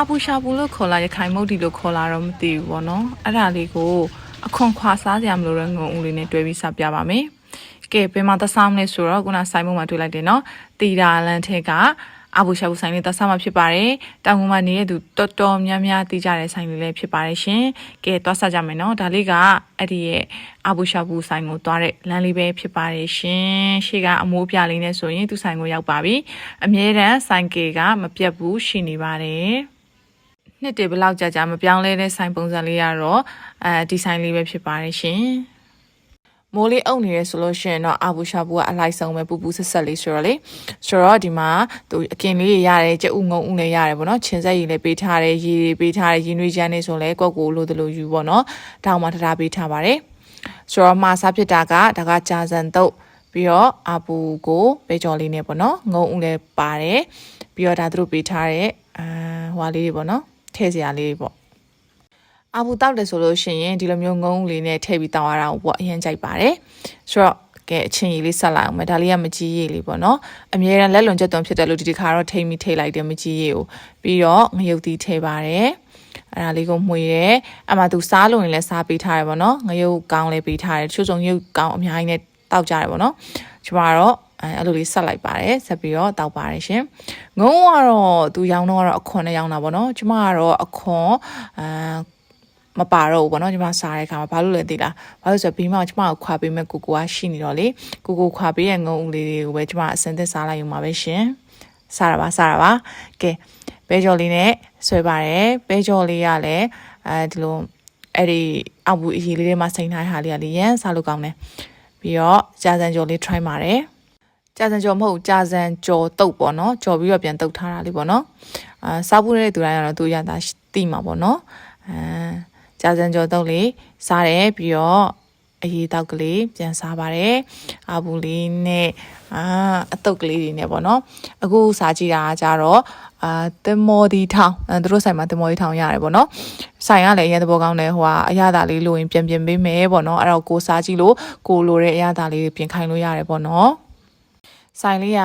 အပူရှာပူလို့ခေါ်လာရခိုင်မုတ်တီလို့ခေါ်လာတော့မသိဘူးပေါ့နော်အဲ့ဒါလေးကိုအခွန်ခွာစားကြမလို့ရငုံဦးလေးနဲ့တွဲပြီးစပြပါမယ်ကဲဘယ်မှာသစားမလဲဆိုတော့ခုနဆိုင်မုံမှာတွေ့လိုက်တယ်နော်တီတာလန်ထက်ကအဘူရှာဘူဆိုင်လေးသစားမှာဖြစ်ပါတယ်တောင်ကုန်မှာနေတဲ့သူတော်တော်များများတီးကြတဲ့ဆိုင်လေးလည်းဖြစ်ပါတယ်ရှင်ကဲသွားစားကြမယ်နော်ဒါလေးကအဲ့ဒီရဲ့အဘူရှာဘူဆိုင်ကိုသွားတဲ့လမ်းလေးပဲဖြစ်ပါတယ်ရှင်ရှေ့ကအမိုးပြလေးနဲ့ဆိုရင်သူဆိုင်ကိုရောက်ပါပြီအမြဲတမ်းဆိုင်ကေကမပြတ်ဘူးရှိနေပါတယ် နှစ်တည်းဘယ်လောက်ကြာကြာမပြောင်းလဲတဲ့ဆိုင်ပုံစံလေးကတော့အဲဒီဆိုင်လေးပဲဖြစ်ပါတယ်ရှင်မိုးလေးအုပ်နေရဆိုလို့ရှိရင်တော့အာဘူရှာဘူကအလိုက်ဆုံးပဲပူပူဆက်ဆက်လေးဆိုတော့လေဆိုတော့ဒီမှာသူအကင်လေးတွေရတယ်ကြက်ဥငုံဥလည်းရတယ်ပေါ့နော်ချင်းဆက်ရည်လည်းပေးထားတယ်ရည်တွေပေးထားတယ်ရင်းနှွေးချမ်းနေဆိုလဲကောက်ကိုလိုသလိုယူပေါ့နော်တောင်းမှထထားပေးထားပါတယ်ဆိုတော့မာစားဖြစ်တာကဒါကကြာစံတုတ်ပြီးတော့အာဘူကိုပဲကြော်လေးနဲ့ပေါ့နော်ငုံဥလည်းပါတယ်ပြီးတော့ဒါသူတို့ပေးထားတဲ့အာဟွာလေးတွေပေါ့နော် ထည့်စရာလေးပေါ့အဘူတောက်တယ်ဆိုလို့ရှိရင်ဒီလိုမျိုးငုံလေးနဲ့ထည့်ပြီးတောက်ရတာကိုပေါ့အရင်ကြိုက်ပါတယ်ဆိုတော့ကဲအချင်းကြီးလေးဆက်လိုက်အောင်မယ်ဒါလေးကမကြီးရည်လေးပေါ့နော်အမြဲတမ်းလက်လွန်ချက်သွန်ဖြစ်တယ်လို့ဒီတစ်ခါတော့ထိမ့်ပြီးထိလိုက်တယ်မကြီးရည်ကိုပြီးတော့ငရုတ်သီးထည့်ပါတယ်အဲ့ဒါလေးကိုမှွေတယ်အမှသူစားလို့ရင်လည်းစားပေးထားတယ်ပေါ့နော်ငရုတ်ကောင်းလည်းပေးထားတယ်တချို့ဆိုငရုတ်ကောင်းအများကြီးနဲ့တောက်ကြတယ်ပေါ့နော်ကျမကတော့ အဲအဲ့လိုလေးဆက်လိုက်ပါတယ်ဆက်ပြီးတော့တောက်ပါတယ်ရှင်ငုံကတော့သူရောင်းတော့ကတော့အခွန်နဲ့ရောင်းတာပေါ့နော်ကျမကတော့အခွန်အာမပါတော့ဘူးပေါ့နော်ကျမစားတဲ့အခါမှာဘာလို့လဲသိလားဘာလို့ဆိုတော့ပြီးမှကျမကိုခွာပေးမဲ့ကိုကိုကရှိနေတော့လေကိုကိုခွာပေးရဲ့ငုံဦးလေးတွေကိုပဲကျမအစင်သက်စားလိုက်ယူမှာပဲရှင်စားရပါစားရပါကဲပဲကြော်လေးနဲ့ဆွဲပါတယ်ပဲကြော်လေးကလည်းအဲဒီလိုအဲ့ဒီအောက်ဘူးအရေးလေးတွေမှာစိန်ထားတဲ့ဟာလေးကလေရန်စားလို့ကောင်းတယ်ပြီးတော့ကြာစံကြော်လေး try ပါတယ် ကြာစံကြော်မဟုတ်ကြာစံကြော်တုတ်ပေါ့နော်ကြော်ပြီးတော့ပြန်တုတ်ထားတာလေးပေါ့နော်အာစားဖို့တဲ့သူတိုင်းကတော့သူရတာတိမှာပေါ့နော်အာကြာစံကြော်တုတ်လေးစားတယ်ပြီးတော့အရေးတောက်ကလေးပြန်စားပါတယ်အာဘူးလေးနဲ့အာအတုတ်ကလေးတွေနဲ့ပေါ့နော်အခုစားကြည့်တာကကြတော့အာတင်မော်ဒီထောင်အဲသူတို့ဆိုင်မှာတင်မော်ဒီထောင်ရတယ်ပေါ့နော်ဆိုင်ကလည်းအရင်သဘောကောင်းတယ်ဟိုကအရသာလေးလိုရင်ပြန်ပြင်ပေးမယ်ပေါ့နော်အဲ့တော့ကိုစားကြည့်လို့ကိုလိုတဲ့အရသာလေးတွေပြင်ခိုင်းလို့ရတယ်ပေါ့နော် ဆိုင်လေးက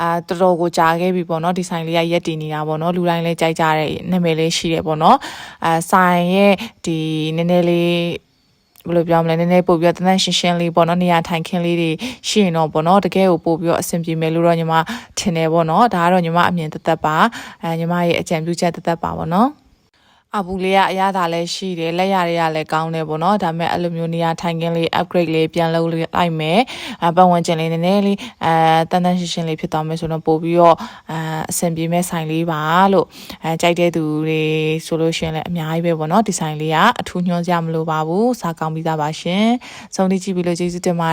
အာတော်တော်ကိုကြာခဲ့ပြီပေါ့နော်ဒီဆိုင်လေးကရက်တည်နေတာပေါ့နော်လူတိုင်းလည်းကြိုက်ကြတဲ့နာမည်လေးရှိတယ်ပေါ့နော်အာဆိုင်ရဲ့ဒီနည်းနည်းလေးဘယ်လိုပြောမလဲနည်းနည်းပို့ပြီးတော့တန်းတန်းရှင်းရှင်းလေးပေါ့နော်နေရာထိုင်ခင်းလေးတွေရှိရင်တော့ပေါ့နော်တကယ်ကိုပို့ပြီးတော့အဆင်ပြေမယ်လို့တော့ညီမထင်တယ်ပေါ့နော်ဒါကတော့ညီမအမြင်သက်သက်ပါအဲညီမရဲ့အကြံပြုချက်သက်သက်ပါပေါ့နော် အပူလေးကအရသာလည်းရှိတယ်လက်ရတွေကလည်းကောင်းတယ်ပေါ့နော်ဒါပေမဲ့အဲ့လိုမျိုးနေရာထိုင်ခင်းလေး upgrade လေးပြန်လုပ်လိုက်မယ်အပတ်ဝန်းကျင်လေးနည်းနည်းလေးအဲတန်တန်ရှင်းရှင်းလေးဖြစ်သွားမယ်ဆိုတော့ပို့ပြီးတော့အဲအဆင်ပြေမဲ့ဆိုင်လေးပါလို့အဲကြိုက်တဲ့သူတွေဆိုလို့ရှိရင်လည်းအများကြီးပဲပေါ့နော်ဒီဆိုင်လေးကအထူးညွှန်းစရာမလိုပါဘူးစားကောင်းပြီးသားပါရှင်ဆုံးဖြတ်ကြည့်ပြီးလို့ကျေးဇူးတင်ပါတယ်